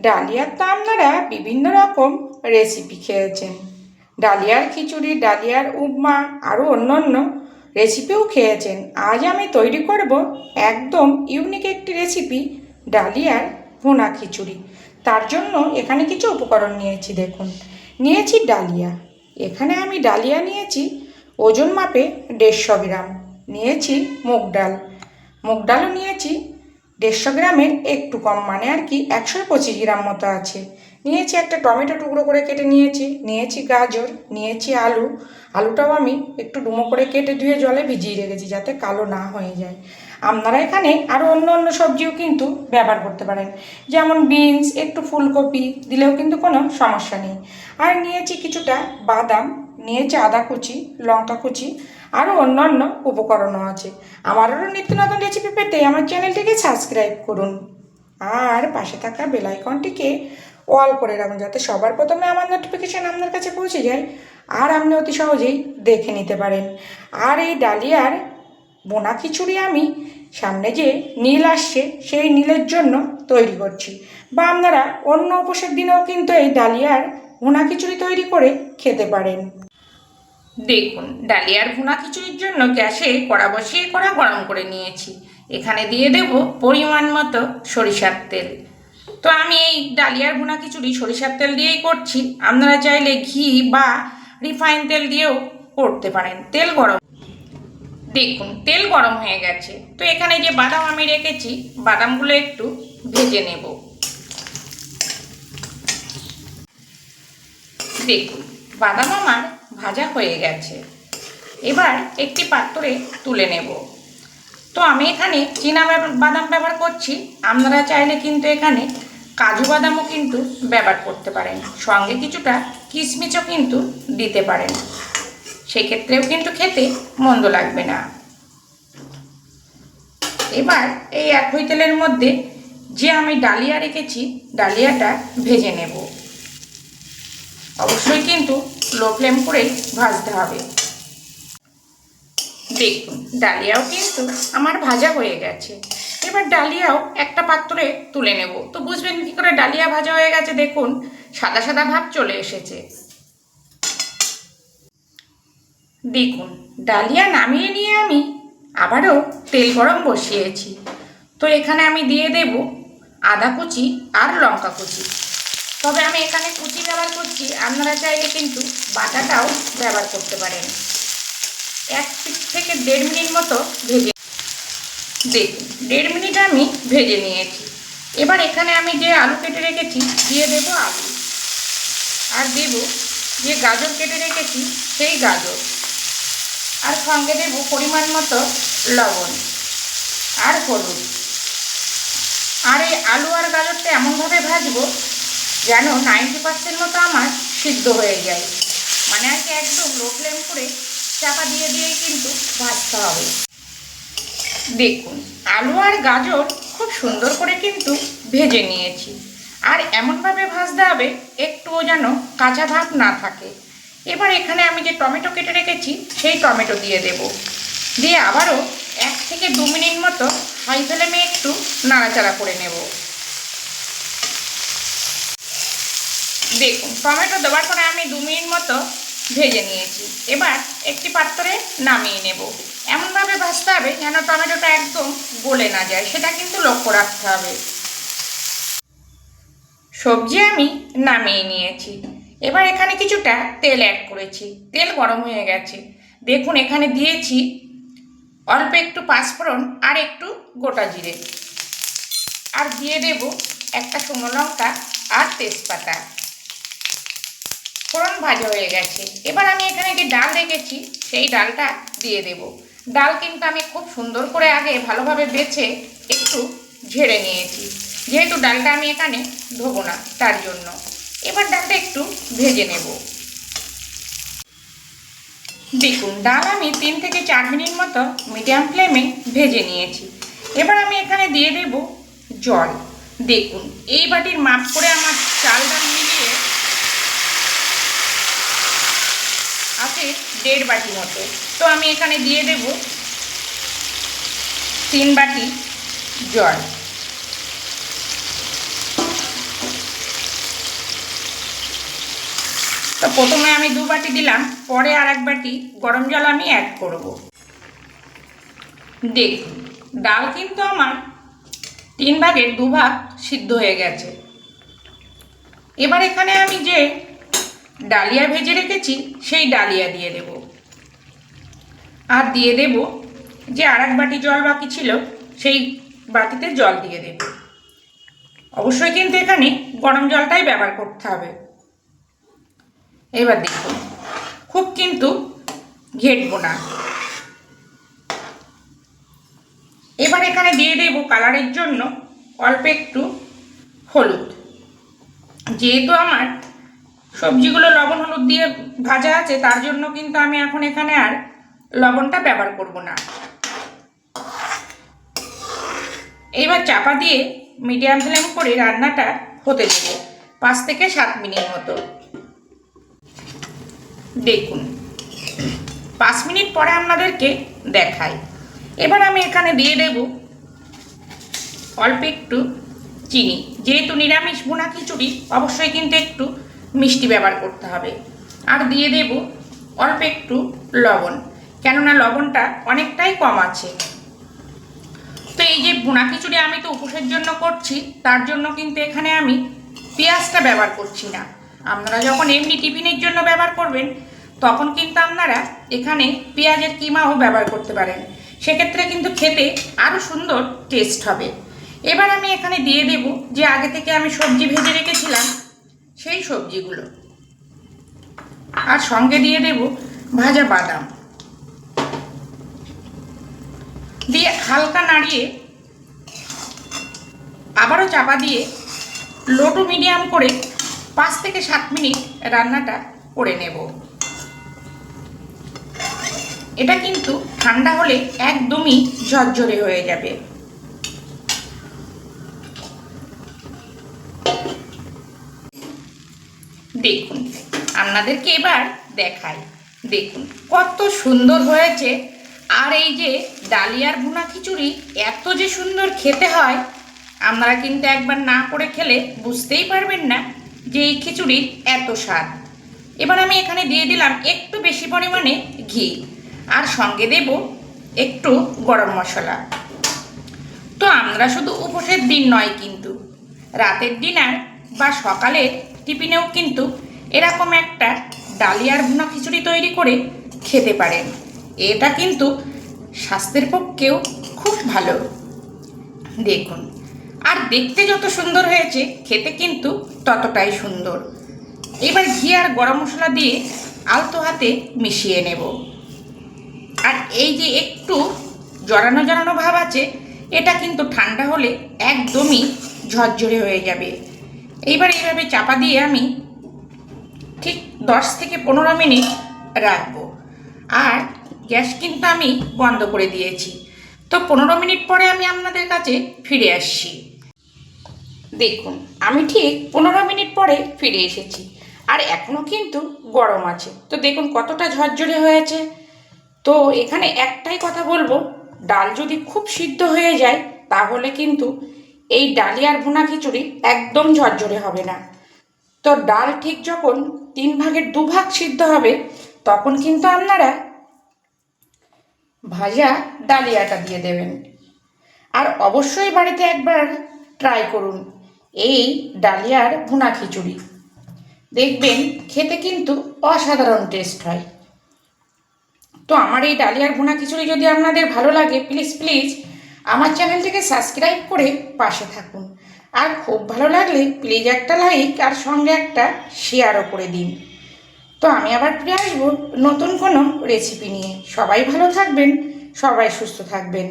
ডালিয়ার তো আপনারা বিভিন্ন রকম রেসিপি খেয়েছেন। ডালিয়ার খিচুড়ি ডালিয়ার উপমা আরও অন্য অন্য রেসিপিও খেয়েছেন। আজ আমি তৈরি করব একদম ইউনিক একটি রেসিপি ডালিয়ার ভুনা খিচুড়ি। তার জন্য এখানে কিছু উপকরণ নিয়েছি, দেখুন। নিয়েছি ডালিয়া। এখানে আমি ডালিয়া নিয়েছি ওজন মাপে দেড়শো গ্রাম। নিয়েছি মুগ ডাল। মুগ ডালও নিয়েছি দেড়শো গ্রামের একটু কম মানে আর কি একশো পঁচিশ গ্রাম মতো আছে। নিয়েছি একটা টমেটো টুকরো করে কেটে নিয়েছি নিয়েছি গাজর, নিয়েছি আলু। আলুটাও আমি একটু ডুমো করে কেটে ধুয়ে জলে ভিজিয়ে রেখেছি যাতে কালো না হয়ে যায়। আপনারা এখানে আরও অন্য অন্য সবজিও কিন্তু ব্যবহার করতে পারেন। যেমন বিনস, একটু ফুলকপি দিলেও কিন্তু কোনো সমস্যা নেই। আর নিয়েছি কিছুটা বাদাম, নিয়েছি আদা কুচি, লঙ্কা কুচি আরও অন্যান্য উপকরণও আছে। আমার আরও নিত্য নতুন রেসিপি পেতে আমার চ্যানেলটিকে সাবস্ক্রাইব করুন। আর পাশে থাকা বেল আইকনটিকে অল করে রাখুন যাতে সবার প্রথমে আমার নোটিফিকেশান আপনার কাছে পৌঁছে যায় আর আপনি অতি সহজেই দেখে নিতে পারেন। আর এই ডালিয়ার বোনা খিচুড়ি আমি সামনে যে নীল আসছে, সেই নীলের জন্য তৈরি করছি। বা আপনারা অন্য উপসের দিনেও কিন্তু এই ডালিয়ার ভুনা খিচুড়ি তৈরি করে খেতে পারেন। দেখুন, ডালিয়ার ভুনা খিচুড়ির জন্য গ্যাসে কড়া বসিয়ে কড়া গরম করে নিয়েছি। এখানে দিয়ে দেব পরিমাণ মতো সরিষার তেল। তো আমি এই ডালিয়ার ভুনা খিচুড়ি সরিষার তেল দিয়েই করছি। আপনারা চাইলে ঘি বা রিফাইন তেল দিয়েও করতে পারেন। তেল গরম দেখুন, তেল গরম হয়ে গেছে। তো এখানে যে বাদাম আমি রেখেছি, বাদামগুলো একটু ভেজে নেব। দেখুন, বাদাম আমার ভাজা হয়ে গেছে। এবার একটি পাত্রে তুলে নেব। তো আমি এখানে চীনা বাদাম ব্যবহার করছি। আপনারা চাইলে কিন্তু এখানে কাজু বাদামও কিন্তু ব্যবহার করতে পারেন। সঙ্গে কিছুটা কিশমিচও কিন্তু দিতে পারেন। সেক্ষেত্রেও কিন্তু খেতে মন্দ লাগবে না। এবার এই একই তেলের মধ্যে যে আমি ডালিয়া রেখেছি, ডালিয়াটা ভেজে নেব। অবশ্যই কিন্তু লো ফ্লেম করেই ভাজতে হবে। দেখুন, ডালিয়াও কিন্তু আমার ভাজা হয়ে গেছে। এবার ডালিয়াও একটা পাত্রে তুলে নেব। তো বুঝবেন কি করে ডালিয়া ভাজা হয়ে গেছে, দেখুন, সাদা সাদা ভাব চলে এসেছে। দেখুন, ডালিয়া নামিয়ে নিয়ে আমি আবারও তেল গরম বসিয়েছি। তো এখানে আমি দিয়ে দেব আদা কুচি আর লঙ্কা কুচি। তবে আমি এখানে কুচি ব্যবহার করছি, আপনারা চাইলে কিন্তু বাটাটাও ব্যবহার করতে পারেন। এক থেকে দেড় মিনিট মতো ভেজে দেখুন, দেড় মিনিট আমি ভেজে নিয়েছি। এবার এখানে আমি যে আলু কেটে রেখেছি, দিয়ে দেব আলু। আর দেব যে গাজর কেটে রেখেছি, সেই গাজর। আর সঙ্গে দেব পরিমাণ মতো লবণ আর হলুদ। আর এই আলু আর গাজরটা এমনভাবে ভাজবো যেন নাইনটি পার্সেন্ট মতো আমার সিদ্ধ হয়ে যায়। মানে আর কি একদম লো ফ্লেম করে চাপা দিয়ে দিয়েই কিন্তু ভাজতে হবে। দেখুন, আলু আর গাজর খুব সুন্দর করে কিন্তু ভেজে নিয়েছি। আর এমনভাবে ভাজতে হবে, একটুও যেন কাঁচা ভাব না থাকে। এবার এখানে আমি যে টমেটো কেটে রেখেছি, সেই টমেটো দিয়ে দেব। দিয়ে আবারও এক থেকে দু মিনিট মতো হাই ফ্লেমে একটু নাড়াচাড়া করে নেব। দেখুন, টমেটো দেওয়ার পরে আমি দু মিনিট মতো ভেজে নিয়েছি। এবার একটি পাত্রে নামিয়ে নেব। এমনভাবে ভাজতে হবে যেন টমেটোটা একদম গলে না যায়, সেটা কিন্তু লক্ষ্য রাখতে হবে। সবজি আমি নামিয়ে নিয়েছি। এবার এখানে কিছুটা তেল অ্যাড করেছি। তেল গরম হয়ে গেছে। দেখুন, এখানে দিয়েছি অল্প একটু পাঁচফোড়ন আর একটু গোটা জিরে। আর দিয়ে দেব একটা শুকনো লঙ্কা আর তেজপাতা। ফোড়ন ভাজা হয়ে গেছে। এবার আমি এখানে যে ডাল রেখেছি, সেই ডালটা দিয়ে দেব। ডাল কিন্তু আমি খুব সুন্দর করে আগে ভালোভাবে বেছে একটু ঝেড়ে নিয়েছি। যেহেতু ডালটা আমি এখানে ধোবো না, তার জন্য। এবার ডালটা একটু ভেজে নেব। দেখুন, ডাল আমি তিন থেকে চার মিনিট মতো মিডিয়াম ফ্লেমে ভেজে নিয়েছি। এবার আমি এখানে দিয়ে দেব জল। দেখুন, এই বাটির মাপ করে আমার চাল ডাল মিলিয়ে আছে দেড় বাটি মতো। তো আমি এখানে দিয়ে দেব তিন বাটি জল। তো প্রথমে আমি দু বাটি দিলাম, পরে আর এক বাটি গরম জল আমি অ্যাড করব। দেখুন, ডাল কিন্তু আমার তিন ভাগের দু ভাগ সিদ্ধ হয়ে গেছে। এবার এখানে আমি যে ডালিয়া ভেজে রেখেছি, সেই ডালিয়া দিয়ে দেব। আর দিয়ে দেব যে আর এক বাটি জল বাকি ছিল, সেই বাটিতে জল দিয়ে দেব। অবশ্যই কিন্তু এখানে গরম জলটাই ব্যবহার করতে হবে। এবার দেখুন। খুব কিন্তু ঘেটবো না। এবার এখানে দিয়ে দেব কালারের জন্য অল্প একটু হলুদ। যেহেতু আমার সবজিগুলো লবণ হলুদ দিয়ে ভাজা আছে, তার জন্য কিন্তু আমি এখন এখানে আর লবণটা ব্যবহার করব না। এবার চাপা দিয়ে মিডিয়াম ফ্লেম করে রান্নাটা হতে দেব, পাঁচ থেকে সাত মিনিট মতো। দেখুন। পাঁচ মিনিট পরে আপনাদেরকে দেখাই। এবার আমি এখানে দিয়ে দেব অল্প একটু চিনি। যেহেতু নিরামিষ বোনা খিচুড়ি অবশ্যই কিন্তু একটু মিষ্টি ব্যবহার করতে হবে। আর দিয়ে দেব অল্প একটু লবণ, কেননা লবণটা অনেকটাই কম আছে। তো এই যে বোনা খিচুড়ি আমি তো উপোসের জন্য করছি, তার জন্য কিন্তু এখানে আমি পেঁয়াজটা ব্যবহার করছি না। আপনারা যখন এমনি টিফিনের জন্য ব্যবহার করবেন তখন কিন্তু আপনারা এখানে পেঁয়াজের কিমাও ব্যবহার করতে পারেন। সেক্ষেত্রে কিন্তু খেতে আরও সুন্দর টেস্ট হবে। এবার আমি এখানে দিয়ে দেব যে আগে থেকে আমি সবজি ভেজে রেখেছিলাম, সেই সবজিগুলো। আর সঙ্গে দিয়ে দেব ভাজা বাদাম। দিয়ে হালকা নাড়িয়ে আবারও চাপা দিয়ে লো টু মিডিয়াম করে পাঁচ থেকে সাত মিনিট রান্নাটা করে নেব। এটা কিন্তু ঠান্ডা হলে একদমই ঝরঝরে হয়ে যাবে। দেখুন, আপনাদেরকে এবার দেখাই। দেখুন, কত সুন্দর হয়েছে। আর এই যে ডালিয়ার ভুনা খিচুড়ি, এত যে সুন্দর খেতে হয়, আপনারা কিন্তু একবার না করে খেলে বুঝতেই পারবেন না যে এই খিচুড়ির এত স্বাদ। এবার আমি এখানে দিয়ে দিলাম একটু বেশি পরিমাণে ঘি। আর সঙ্গে দেব একটু গরম মশলা। তো আমরা শুধু উপোসের দিন নয় কিন্তু, রাতের ডিনার বা সকালের টিফিনেও কিন্তু এরকম একটা ডালিয়ার ভুনা খিচুড়ি তৈরি করে খেতে পারেন। এটা কিন্তু স্বাস্থ্যের পক্ষেও খুব ভালো। দেখুন, আর দেখতে যত সুন্দর হয়েছে, খেতে কিন্তু ততটাই সুন্দর। এবার ঘি আর গরম মশলা দিয়ে আলতো হাতে মিশিয়ে নেব। এই যে একটু জড়ানো জড়ানো ভাব আছে, এটা কিন্তু ঠান্ডা হলে একদমই ঝরঝরে হয়ে যাবে। এইবার এইভাবে চাপা দিয়ে আমি ঠিক দশ থেকে পনেরো মিনিট রাখব। আর গ্যাস কিন্তু আমি বন্ধ করে দিয়েছি। তো পনেরো মিনিট পরে আমি আপনাদের কাছে ফিরে আসছি। দেখুন, আমি ঠিক পনেরো মিনিট পরে ফিরে এসেছি। আর এখনও কিন্তু গরম আছে। তো দেখুন কতটা ঝরঝরে হয়েছে। তো এখানে একটাই কথা বলব, ডাল যদি খুব সিদ্ধ হয়ে যায়, তাহলে কিন্তু এই ডালিয়ার ভুনা খিচুড়ি একদম ঝরঝরে হবে না। তো ডাল ঠিক যখন তিন ভাগের দু ভাগ সিদ্ধ হবে, তখন কিন্তু আপনারা ভাজা ডালিয়াটা দিয়ে দেবেন। আর অবশ্যই বাড়িতে একবার ট্রাই করুন এই ডালিয়ার ভুনা খিচুড়ি। দেখবেন খেতে কিন্তু অসাধারণ টেস্ট হয়। তো আমার এই ডালিয়ার ভুনা খিচুড়ি যদি আপনাদের ভালো লাগে প্লিজ প্লিজ আমার চ্যানেলটিকে সাবস্ক্রাইব করে পাশে থাকুন। আর খুব ভালো লাগলে প্লিজ একটা লাইক আর সঙ্গে একটা শেয়ারও করে দিন। তো আমি আবার ফিরে আসব নতুন কোনো রেসিপি নিয়ে। সবাই ভালো থাকবেন, সবাই সুস্থ থাকবেন।